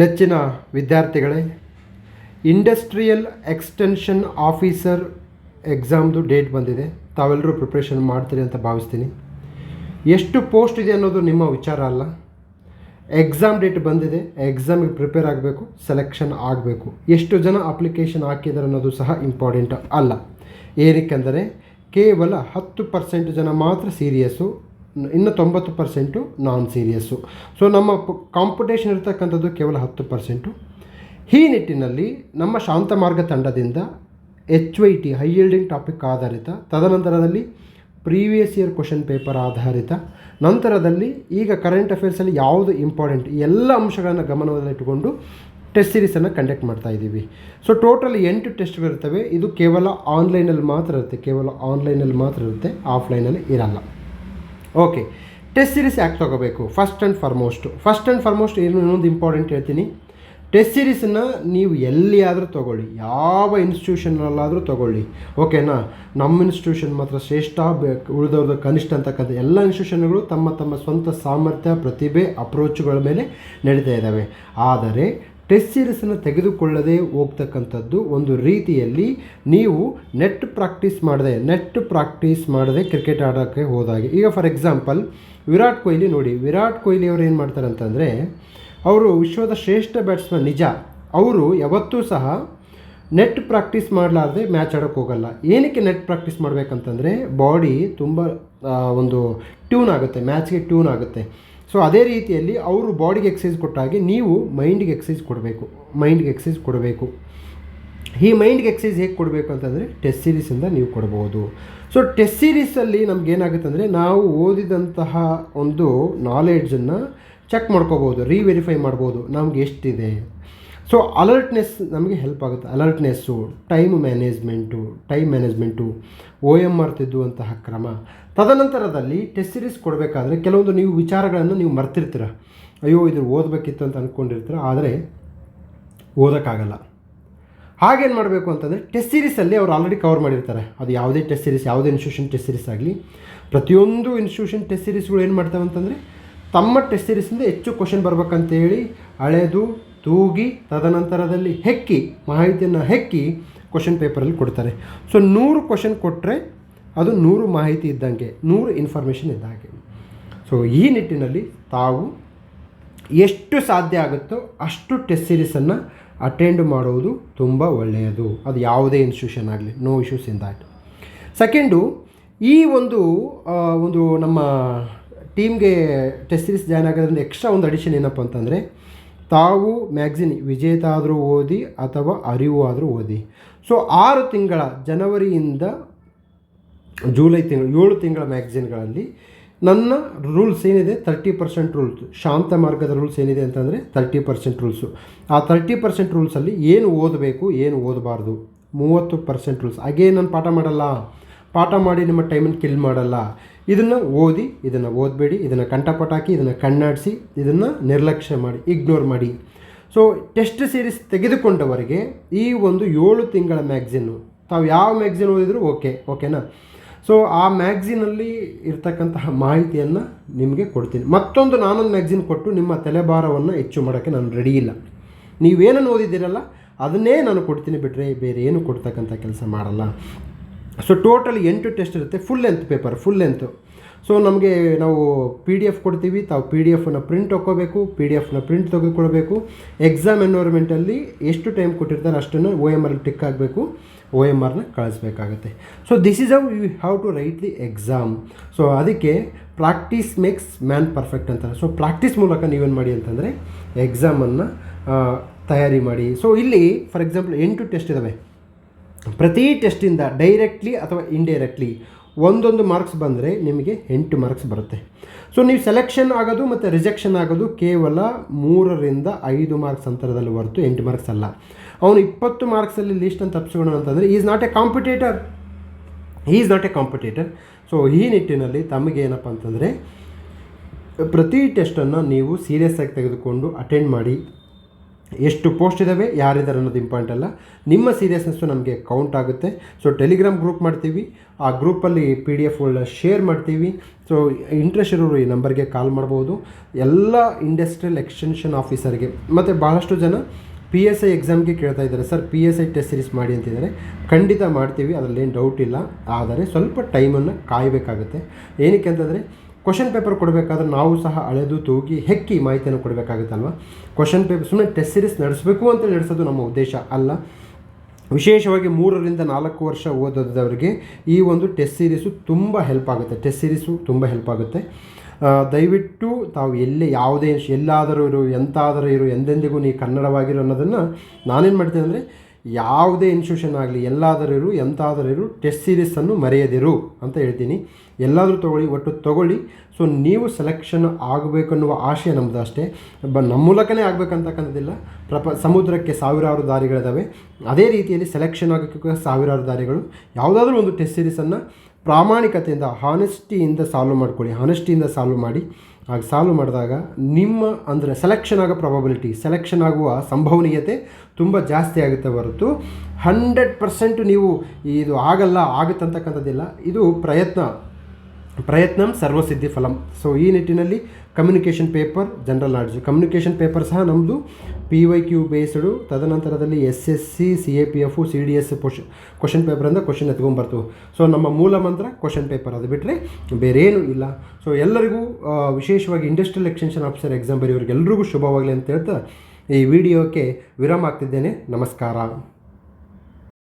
ನೆಚ್ಚಿನ ವಿದ್ಯಾರ್ಥಿಗಳೇ, industrial extension officer ಎಕ್ಸಾಮ್ದು ಡೇಟ್ ಬಂದಿದೆ. ತಾವೆಲ್ಲರೂ ಪ್ರಿಪ್ರೇಷನ್ ಮಾಡ್ತೀರಿ ಅಂತ ಭಾವಿಸ್ತೀನಿ. ಎಷ್ಟು ಪೋಸ್ಟ್ ಇದೆ ಅನ್ನೋದು ನಿಮ್ಮ ವಿಚಾರ ಅಲ್ಲ. ಎಕ್ಸಾಮ್ ಡೇಟ್ ಬಂದಿದೆ. ಎಕ್ಸಾಮಿಗೆ ಪ್ರಿಪೇರ್ ಆಗಬೇಕು, ಸೆಲೆಕ್ಷನ್ ಆಗಬೇಕು. ಎಷ್ಟು ಜನ ಅಪ್ಲಿಕೇಶನ್ ಹಾಕಿದ್ದಾರೆ ಅನ್ನೋದು ಸಹ ಇಂಪಾರ್ಟೆಂಟ್ ಅಲ್ಲ. ಏನಕ್ಕೆಂದರೆ ಕೇವಲ ಹತ್ತು ಪರ್ಸೆಂಟ್ ಜನ ಮಾತ್ರ ಸೀರಿಯಸ್ಸು ಇನ್ನು ತೊಂಬತ್ತು ಪರ್ಸೆಂಟು ನಾನ್ ಸೀರಿಯಸ್ಸು ಸೊ ನಮ್ಮ ಕಾಂಪಿಟೇಷನ್ ಇರತಕ್ಕಂಥದ್ದು ಕೇವಲ ಹತ್ತು ಪರ್ಸೆಂಟು. ಈ ನಿಟ್ಟಿನಲ್ಲಿ ನಮ್ಮ ಶಾಂತ ಮಾರ್ಗ ತಂಡದಿಂದ H Y T high yielding topic ಆಧಾರಿತ, ತದನಂತರದಲ್ಲಿ ಪ್ರೀವಿಯಸ್ ಇಯರ್ ಕ್ವಶನ್ ಪೇಪರ್ ಆಧಾರಿತ, ನಂತರದಲ್ಲಿ ಈಗ ಕರೆಂಟ್ ಅಫೇರ್ಸಲ್ಲಿ ಯಾವುದು ಇಂಪಾರ್ಟೆಂಟ್ ಎಲ್ಲ ಅಂಶಗಳನ್ನು ಗಮನದಲ್ಲಿಟ್ಟುಕೊಂಡು ಟೆಸ್ಟ್ ಸೀರೀಸನ್ನು ಕಂಡಕ್ಟ್ ಮಾಡ್ತಾ ಇದ್ದೀವಿ. ಸೊ ಟೋಟಲ್ ಎಂಟು ಟೆಸ್ಟ್ಗಳಿರ್ತವೆ ಇದು ಕೇವಲ ಆನ್ಲೈನಲ್ಲಿ ಮಾತ್ರ ಇರುತ್ತೆ, ಕೇವಲ ಆನ್ಲೈನಲ್ಲಿ ಮಾತ್ರ ಇರುತ್ತೆ ಆಫ್ಲೈನಲ್ಲಿ ಇರಲ್ಲ. ಓಕೆ ಟೆಸ್ಟ್ ಸೀರೀಸ್ ಯಾಕೆ ತೊಗೋಬೇಕು? First and foremost first and foremost ಏನು ಇನ್ನೊಂದು ಇಂಪಾರ್ಟೆಂಟ್ ಹೇಳ್ತೀನಿ. ಟೆಸ್ಟ್ ಸೀರೀಸನ್ನು ನೀವು ಎಲ್ಲಿಯಾದರೂ ತೊಗೊಳ್ಳಿ. ಯಾವ ಇನ್ಸ್ಟಿಟ್ಯೂಷನಲ್ಲಾದರೂ ತೊಗೊಳ್ಳಿ. ಓಕೆನಾ ನಮ್ಮ ಇನ್ಸ್ಟಿಟ್ಯೂಷನ್ ಮಾತ್ರ ಶ್ರೇಷ್ಠ ಉಳಿದವ್ರದ್ದು ಕನಿಷ್ಠ ಅಂತಕ್ಕಂಥ ಎಲ್ಲ ಇನ್ಸ್ಟಿಟ್ಯೂಷನ್ಗಳು ತಮ್ಮ ತಮ್ಮ ಸ್ವಂತ ಸಾಮರ್ಥ್ಯ, ಪ್ರತಿಭೆ ಅಪ್ರೋಚ್ಗಳ ಮೇಲೆ ನಡೀತಾ ಇದ್ದಾವೆ ಆದರೆ ಟೆಸ್ಟ್ ಸೀರೀಸನ್ನು ತೆಗೆದುಕೊಳ್ಳದೆ ಹೋಗ್ತಕ್ಕಂಥದ್ದು ಒಂದು ರೀತಿಯಲ್ಲಿ ನೀವು ನೆಟ್ ಪ್ರಾಕ್ಟೀಸ್ ಮಾಡದೆ, ನೆಟ್ ಪ್ರಾಕ್ಟೀಸ್ ಮಾಡದೆ ಕ್ರಿಕೆಟ್ ಆಡೋಕ್ಕೆ ಹೋದಾಗೆ. ಈಗ ಫಾರ್ ಎಕ್ಸಾಂಪಲ್ ವಿರಾಟ್ ಕೊಹ್ಲಿ ನೋಡಿ, ವಿರಾಟ್ ಕೊಹ್ಲಿ ಅವರು ಏನು ಮಾಡ್ತಾರೆ ಅಂತಂದರೆ, ಅವರು ವಿಶ್ವದ ಶ್ರೇಷ್ಠ ಬ್ಯಾಟ್ಸ್ಮನ್ ನಿಜ, ಅವರು ಯಾವತ್ತೂ ಸಹ ನೆಟ್ ಪ್ರಾಕ್ಟೀಸ್ ಮಾಡಲಾರ್ದೆ ಮ್ಯಾಚ್ ಆಡೋಕ್ಕೆ ಹೋಗಲ್ಲ. ಏನಕ್ಕೆ ನೆಟ್ ಪ್ರಾಕ್ಟೀಸ್ ಮಾಡಬೇಕಂತಂದರೆ ಬಾಡಿ ತುಂಬ ಒಂದು ಟ್ಯೂನ್ ಆಗುತ್ತೆ ಮ್ಯಾಚ್ಗೆ ಟ್ಯೂನ್ ಆಗುತ್ತೆ. ಸೊ ಅದೇ ರೀತಿಯಲ್ಲಿ ಅವರು ಬಾಡಿಗೆ ಎಕ್ಸಸೈಸ್ ಕೊಟ್ಟಾಗೆ ನೀವು ಮೈಂಡಿಗೆ ಎಕ್ಸಸೈಸ್ ಕೊಡಬೇಕು. ಮೈಂಡ್ಗೆ ಎಕ್ಸಸೈಸ್ ಕೊಡಬೇಕು. ಈ ಮೈಂಡ್ಗೆ ಎಕ್ಸಸೈಸ್ ಹೇಗೆ ಕೊಡಬೇಕು ಅಂತಂದರೆ ಟೆಸ್ಟ್ ಸೀರೀಸಿಂದ ನೀವು ಕೊಡ್ಬೋದು. ಸೊ ಟೆಸ್ಟ್ ಸೀರೀಸಲ್ಲಿ ನಮಗೇನಾಗುತ್ತೆ ಅಂದರೆ ನಾವು ಓದಿದಂತಹ ಒಂದು ನಾಲೆಡ್ಜನ್ನು ಚೆಕ್ ಮಾಡ್ಕೋಬೋದು ರೀವೆರಿಫೈ ಮಾಡ್ಬೋದು. ನಮ್ಗೆ ಎಷ್ಟಿದೆ? ಸೊ ಅಲರ್ಟ್ನೆಸ್ ನಮಗೆ ಹೆಲ್ಪ್ ಆಗುತ್ತೆ. Alertness time management time management O M R ತಿದ್ದುವಂತಹ ಕ್ರಮ. ತದನಂತರದಲ್ಲಿ ಟೆಸ್ಟ್ ಸೀರೀಸ್ ಕೊಡಬೇಕಾದ್ರೆ ಕೆಲವೊಂದು ನೀವು ವಿಚಾರಗಳನ್ನು ನೀವು ಮರ್ತಿರ್ತೀರ. ಅಯ್ಯೋ, ಇದು ಓದಬೇಕಿತ್ತು ಅಂತ ಅಂದ್ಕೊಂಡಿರ್ತೀರ ಆದರೆ, ಓದೋಕ್ಕಾಗಲ್ಲ. ಹಾಗೇನು ಮಾಡಬೇಕು ಅಂತಂದರೆ ಟೆಸ್ಟ್ ಸೀರೀಸಲ್ಲಿ ಅವ್ರು ಆಲ್ರೆಡಿ ಕವರ್ ಮಾಡಿರ್ತಾರೆ. ಅದು ಯಾವುದೇ ಟೆಸ್ಟ್ ಸೀರೀಸ್ ಯಾವುದೇ ಇನ್ಸ್ಟಿಟ್ಯೂಷನ್ ಟೆಸ್ಟ್ ಸೀರೀಸ್ ಆಗಲಿ. ಪ್ರತಿಯೊಂದು ಇನ್ಸ್ಟಿಟ್ಯೂಷನ್ ಟೆಸ್ಟ್ ಸೀರೀಸ್ಗಳು ಏನು ಮಾಡ್ತಾವೆ ಅಂತಂದರೆ ತಮ್ಮ ಟೆಸ್ಟ್ ಸೀರೀಸಿಂದ ಹೆಚ್ಚು ಕ್ವಶನ್ ಬರ್ಬೇಕಂತೇಳಿ ಹಳೆದು ತೂಗಿ ತದನಂತರದಲ್ಲಿ ಹೆಕ್ಕಿ, ಮಾಹಿತಿಯನ್ನು ಹೆಕ್ಕಿ ಕ್ವಶನ್ ಪೇಪರಲ್ಲಿ ಕೊಡ್ತಾರೆ. ಸೊ ನೂರು ಕ್ವಶನ್ ಕೊಟ್ಟರೆ ಅದು ನೂರು ಮಾಹಿತಿ ಇದ್ದಂಗೆ, ನೂರು ಇನ್ಫಾರ್ಮೇಷನ್ ಇದ್ದಾಗೆ ಸೊ ಈ ನಿಟ್ಟಿನಲ್ಲಿ ತಾವು ಎಷ್ಟು ಸಾಧ್ಯ ಆಗುತ್ತೋ ಅಷ್ಟು ಟೆಸ್ಟ್ ಸೀರೀಸನ್ನು ಅಟೆಂಡ್ ಮಾಡುವುದು ತುಂಬ ಒಳ್ಳೆಯದು. ಅದು ಯಾವುದೇ ಇನ್ಸ್ಟಿಟ್ಯೂಷನ್ ಆಗಲಿ no issues in that second ಈ ಒಂದು ಒಂದು ನಮ್ಮ ಟೀಮ್ಗೆ ಟೆಸ್ಟ್ ಸೀರೀಸ್ ಜಾಯ್ನ್ ಆಗೋದ್ರಿಂದ ಎಕ್ಸ್ಟ್ರಾ ಒಂದು ಅಡಿಷನ್ ಏನಪ್ಪ ಅಂತಂದರೆ ತಾವು ಮ್ಯಾಗ್ಝಿನ್ ವಿಜೇತ ಆದರೂ ಓದಿ ಅಥವಾ ಅರಿವು ಆದರೂ ಓದಿ. ಸೊ ಆರು ತಿಂಗಳ ಜನವರಿಯಿಂದ ಜೂಲೈ ತಿಂಗಳು, ಏಳು ತಿಂಗಳ ಮ್ಯಾಗ್ಝಿನ್ಗಳಲ್ಲಿ ನನ್ನ ರೂಲ್ಸ್ ಏನಿದೆ? ತರ್ಟಿ ಪರ್ಸೆಂಟ್ ರೂಲ್ಸ್ ಶಾಂತ ಮಾರ್ಗದ ರೂಲ್ಸ್ ಏನಿದೆ ಅಂತಂದರೆ ತರ್ಟಿ ಪರ್ಸೆಂಟ್ ರೂಲ್ಸು ಆ ತರ್ಟಿ ಪರ್ಸೆಂಟ್ ರೂಲ್ಸಲ್ಲಿ ಏನು ಓದಬೇಕು, ಏನು ಓದಬಾರ್ದು? ಮೂವತ್ತು ಪರ್ಸೆಂಟ್ ರೂಲ್ಸ್ ಹಾಗೇ ನಾನು ಪಾಠ ಮಾಡಲ್ಲ. ಪಾಠ ಮಾಡಿ ನಿಮ್ಮ ಟೈಮನ್ನು ಕಿಲ್ ಮಾಡಲ್ಲ. ಇದನ್ನು ಓದಿ, ಇದನ್ನು ಓದಬೇಡಿ, ಇದನ್ನು ಕಂಠಪಟಾಕಿ ಇದನ್ನು ಕಣ್ಣಾಡಿಸಿ, ಇದನ್ನು ನಿರ್ಲಕ್ಷ್ಯ ಮಾಡಿ, ಇಗ್ನೋರ್ ಮಾಡಿ. ಸೊ ಟೆಸ್ಟ್ ಸೀರೀಸ್ ತೆಗೆದುಕೊಂಡವರಿಗೆ ಈ ಒಂದು ಏಳು ತಿಂಗಳ ಮ್ಯಾಗ್ಝಿನ್ನು ತಾವು ಯಾವ ಮ್ಯಾಗ್ಝಿನ್ ಓದಿದ್ರು ಓಕೆ, ಓಕೆನಾ? ಸೊ ಆ ಮ್ಯಾಗ್ಝಿನಲ್ಲಿ ಇರ್ತಕ್ಕಂತಹ ಮಾಹಿತಿಯನ್ನು ನಿಮಗೆ ಕೊಡ್ತೀನಿ. ಮತ್ತೊಂದು ನಾನೊಂದು ಮ್ಯಾಗ್ಝಿನ್ ಕೊಟ್ಟು ನಿಮ್ಮ ತಲೆಭಾರವನ್ನು ಹೆಚ್ಚು ಮಾಡೋಕ್ಕೆ ನಾನು ರೆಡಿ ಇಲ್ಲ. ನೀವೇನನ್ನು ಓದಿದ್ದೀರಲ್ಲ, ಅದನ್ನೇ ನಾನು ಕೊಡ್ತೀನಿ ಬಿಟ್ಟರೆ ಬೇರೆ ಏನು ಕೊಡ್ತಕ್ಕಂಥ ಕೆಲಸ ಮಾಡಲ್ಲ. ಸೊ ಟೋಟಲ್ ಎಂಟು ಟೆಸ್ಟ್ ಇರುತ್ತೆ. Full length paper full length so ನಮಗೆ ನಾವು ಪಿ ಡಿ ಎಫ್ ಕೊಡ್ತೀವಿ. ತಾವು ಪಿ ಡಿ ಎಫನ್ನು ಪ್ರಿಂಟ್ ಹಾಕ್ಕೋಬೇಕು ಪಿ ಡಿ ಎಫ್ನ ಪ್ರಿಂಟ್ ತೆಗೆದುಕೊಳ್ಬೇಕು ಎಕ್ಸಾಮ್ ಎನ್ವೈರ್ಮೆಂಟಲ್ಲಿ ಎಷ್ಟು ಟೈಮ್ ಕೊಟ್ಟಿರ್ತಾರೆ ಅಷ್ಟನ್ನು ಓ ಎಂ ಆರ್ ಟಿಕ್ ಆಗಬೇಕು ಓ ಎಂ ಆರ್ನ ಕಳಿಸ್ಬೇಕಾಗುತ್ತೆ. So this is how you have to write the exam so ಅದಕ್ಕೆ ಪ್ರಾಕ್ಟೀಸ್ ಮೇಕ್ಸ್ ಮ್ಯಾನ್ ಪರ್ಫೆಕ್ಟ್ ಅಂತಾರೆ. ಸೊ ಪ್ರಾಕ್ಟೀಸ್ ಮೂಲಕ ನೀವೇನು ಮಾಡಿ ಅಂತಂದರೆ ಎಕ್ಸಾಮನ್ನು ತಯಾರಿ ಮಾಡಿ. ಸೊ ಇಲ್ಲಿ ಫಾರ್ ಎಕ್ಸಾಂಪಲ್ ಎಂಟು ಟೆಸ್ಟ್ ಇದ್ದಾವೆ ಪ್ರತಿ ಟೆಸ್ಟಿಂದ ಡೈರೆಕ್ಟ್ಲಿ ಅಥವಾ ಇಂಡೈರೆಕ್ಟ್ಲಿ ಒಂದೊಂದು ಮಾರ್ಕ್ಸ್ ಬಂದರೆ ನಿಮಗೆ ಎಂಟು ಮಾರ್ಕ್ಸ್ ಬರುತ್ತೆ. ಸೊ ನೀವು ಸೆಲೆಕ್ಷನ್ ಆಗೋದು ಮತ್ತು ರಿಜೆಕ್ಷನ್ ಆಗೋದು ಕೇವಲ ಮೂರರಿಂದ ಐದು ಮಾರ್ಕ್ಸ್ ಅಂತರದಲ್ಲಿ ಹೊರತು ಎಂಟು ಮಾರ್ಕ್ಸ್ ಅಲ್ಲ. ಅವನು ಇಪ್ಪತ್ತು ಮಾರ್ಕ್ಸಲ್ಲಿ ಲೀಸ್ಟನ್ನು ತಪ್ಪಿಸ್ಕೊಳೋಣ ಅಂತಂದರೆ is not a competitor is not a competitor so ಈ ನಿಟ್ಟಿನಲ್ಲಿ ತಮಗೇನಪ್ಪ ಅಂತಂದರೆ ಪ್ರತಿ ಟೆಸ್ಟನ್ನು ನೀವು ಸೀರಿಯಸ್ ಆಗಿ ತೆಗೆದುಕೊಂಡು ಅಟೆಂಡ್ ಮಾಡಿ. ಎಷ್ಟು ಪೋಸ್ಟ್ ಇದ್ದಾವೆ ಯಾರಿದ್ದಾರೆ ಅನ್ನೋದು ಇಂಪಾರ್ಟೆಂಟ್ ಅಲ್ಲ. ನಿಮ್ಮ ಸೀರಿಯಸ್ನೆಸ್ಸು ನಮಗೆ ಕೌಂಟ್ ಆಗುತ್ತೆ. ಸೊ ಟೆಲಿಗ್ರಾಮ್ ಗ್ರೂಪ್ ಮಾಡ್ತೀವಿ. ಆ ಗ್ರೂಪಲ್ಲಿ ಪಿ ಡಿ ಎಫ್ಗಳನ್ನ ಶೇರ್ ಮಾಡ್ತೀವಿ. ಸೊ ಇಂಟ್ರೆಸ್ಟ್ ಇರೋರು ಈ ನಂಬರ್ಗೆ ಕಾಲ್ ಮಾಡ್ಬೋದು. ಎಲ್ಲ ಇಂಡಸ್ಟ್ರಿಯಲ್ ಎಕ್ಸ್ಟೆನ್ಷನ್ ಆಫೀಸರ್ಗೆ ಮತ್ತು ಭಾಳಷ್ಟು ಜನ ಪಿ ಎಸ್ ಐ ಎಕ್ಸಾಮ್ಗೆ ಕೇಳ್ತಾ ಇದ್ದಾರೆ. Sir P S I test series ಮಾಡಿ ಅಂತಿದ್ದಾರೆ. ಖಂಡಿತ ಮಾಡ್ತೀವಿ. ಅದರಲ್ಲಿ ಏನು ಡೌಟ್ ಇಲ್ಲ. ಆದರೆ ಸ್ವಲ್ಪ ಟೈಮನ್ನು ಕಾಯಬೇಕಾಗುತ್ತೆ. ಏನಕ್ಕೆ ಅಂತಂದರೆ ಕ್ವಶನ್ ಪೇಪರ್ ಕೊಡಬೇಕಾದ್ರೆ ನಾವು ಸಹ ಅಳೆದು ತೂಗಿ ಹೆಕ್ಕಿ ಮಾಹಿತಿಯನ್ನು ಕೊಡಬೇಕಾಗುತ್ತಲ್ವ? ಕ್ವಶನ್ ಪೇಪರ್ ಸುಮ್ಮನೆ ಟೆಸ್ಟ್ ಸೀರೀಸ್ ನಡೆಸಬೇಕು ಅಂತ ನಡೆಸೋದು ನಮ್ಮ ಉದ್ದೇಶ ಅಲ್ಲ. ವಿಶೇಷವಾಗಿ ಮೂರರಿಂದ ನಾಲ್ಕು ವರ್ಷ ಓದೋದವರಿಗೆ ಈ ಒಂದು ಟೆಸ್ಟ್ ಸೀರೀಸು ತುಂಬ ಹೆಲ್ಪ್ ಆಗುತ್ತೆ. ಟೆಸ್ಟ್ ಸೀರೀಸು ತುಂಬ ಹೆಲ್ಪ್ ಆಗುತ್ತೆ. ದಯವಿಟ್ಟು ತಾವು ಎಲ್ಲೇ ಯಾವುದೇ ಎಲ್ಲಾದರೂ ಇರು, ಎಂತಾದರೂ ಇರು, ಎಂದೆಂದಿಗೂ ನೀ ಕನ್ನಡವಾಗಿರು ಅನ್ನೋದನ್ನು ನಾನೇನು ಮಾಡ್ತೀನಿ ಅಂದರೆ ಯಾವುದೇ ಇನ್ಸ್ಟಿಟ್ಯೂಷನ್ ಆಗಲಿ ಎಲ್ಲಾದರೂ ಎಂತಾದರೂ ಟೆಸ್ಟ್ ಸೀರೀಸನ್ನು ಮರೆಯದಿರು ಅಂತ ಹೇಳ್ತೀನಿ. ಎಲ್ಲಾದರೂ ತೊಗೊಳ್ಳಿ, ಒಟ್ಟು ತೊಗೊಳ್ಳಿ. ಸೊ ನೀವು ಸೆಲೆಕ್ಷನ್ ಆಗಬೇಕನ್ನುವ ಆಶಯ ನಮ್ಮದು ಅಷ್ಟೇ. ಬ ನಮ್ಮ ಮೂಲಕನೇ ಆಗಬೇಕಂತಕ್ಕಂಥದ್ದಿಲ್ಲ. ಪ್ರಪ, ಸಮುದ್ರಕ್ಕೆ ಸಾವಿರಾರು ದಾರಿಗಳಿದ್ದಾವೆ ಅದೇ ರೀತಿಯಲ್ಲಿ ಸೆಲೆಕ್ಷನ್ ಆಗೋಕ್ಕೆ ಸಾವಿರಾರು ದಾರಿಗಳು. ಯಾವುದಾದ್ರೂ ಒಂದು ಟೆಸ್ಟ್ ಸೀರೀಸನ್ನು ಪ್ರಾಮಾಣಿಕತೆಯಿಂದ ಹಾನೆಸ್ಟಿಯಿಂದ ಸಾಲ್ವ್ ಮಾಡ್ಕೊಳ್ಳಿ. ಹಾನೆಸ್ಟಿಯಿಂದ ಸಾಲ್ವ್ ಮಾಡಿ. ಆಗ ಸಾಲ್ವ್ ಮಾಡಿದಾಗ ನಿಮ್ಮ ಅಂದರೆ ಸೆಲೆಕ್ಷನ್ ಆಗೋ ಪ್ರಾಬಬಿಲಿಟಿ ಸೆಲೆಕ್ಷನ್ ಆಗುವ ಸಂಭವನೀಯತೆ ತುಂಬ ಜಾಸ್ತಿ ಆಗುತ್ತೆ ಹೊರತು ಹಂಡ್ರೆಡ್ ಪರ್ಸೆಂಟ್ ನೀವು ಇದು ಆಗಲ್ಲ ಆಗುತ್ತಂತಕ್ಕಂಥದ್ದಿಲ್ಲ ಇದು ಪ್ರಯತ್ನ. ಪ್ರಯತ್ನಂ ಸರ್ವಸಿದ್ಧಿ ಫಲಂ. ಸೊ ಈ ನಿಟ್ಟಿನಲ್ಲಿ communication paper general knowledge communication paper ಸಹ ನಮ್ಮದು ಪಿ ವೈ ಕ್ಯೂ ಬೇಸ್ಡು ತದನಂತರದಲ್ಲಿ S S C C A P F C D S ಪೋಷ question ಪೇಪರಿಂದ ಕ್ವಶನ್ ಎತ್ಕೊಂಬರ್ತು ಸೊ ನಮ್ಮ ಮೂಲ ಮಂತ್ರ ಕ್ವಶನ್ ಪೇಪರ್ ಅದು ಬಿಟ್ಟರೆ ಬೇರೇನೂ ಇಲ್ಲ. ಸೊ ಎಲ್ಲರಿಗೂ ವಿಶೇಷವಾಗಿ ಇಂಡಸ್ಟ್ರಿಯಲ್ ಎಕ್ಸ್ಟೆನ್ಷನ್ ಆಫೀಸರ್ ಎಕ್ಸಾಮ್ ಬರೆಯೋರಿಗೆಲ್ಲರಿಗೂ ಶುಭವಾಗಲಿ ಅಂತ ಹೇಳ್ತಾ ಈ ವಿಡಿಯೋಕ್ಕೆ ವಿರಾಮ ಆಗ್ತಿದ್ದೇನೆ ನಮಸ್ಕಾರ.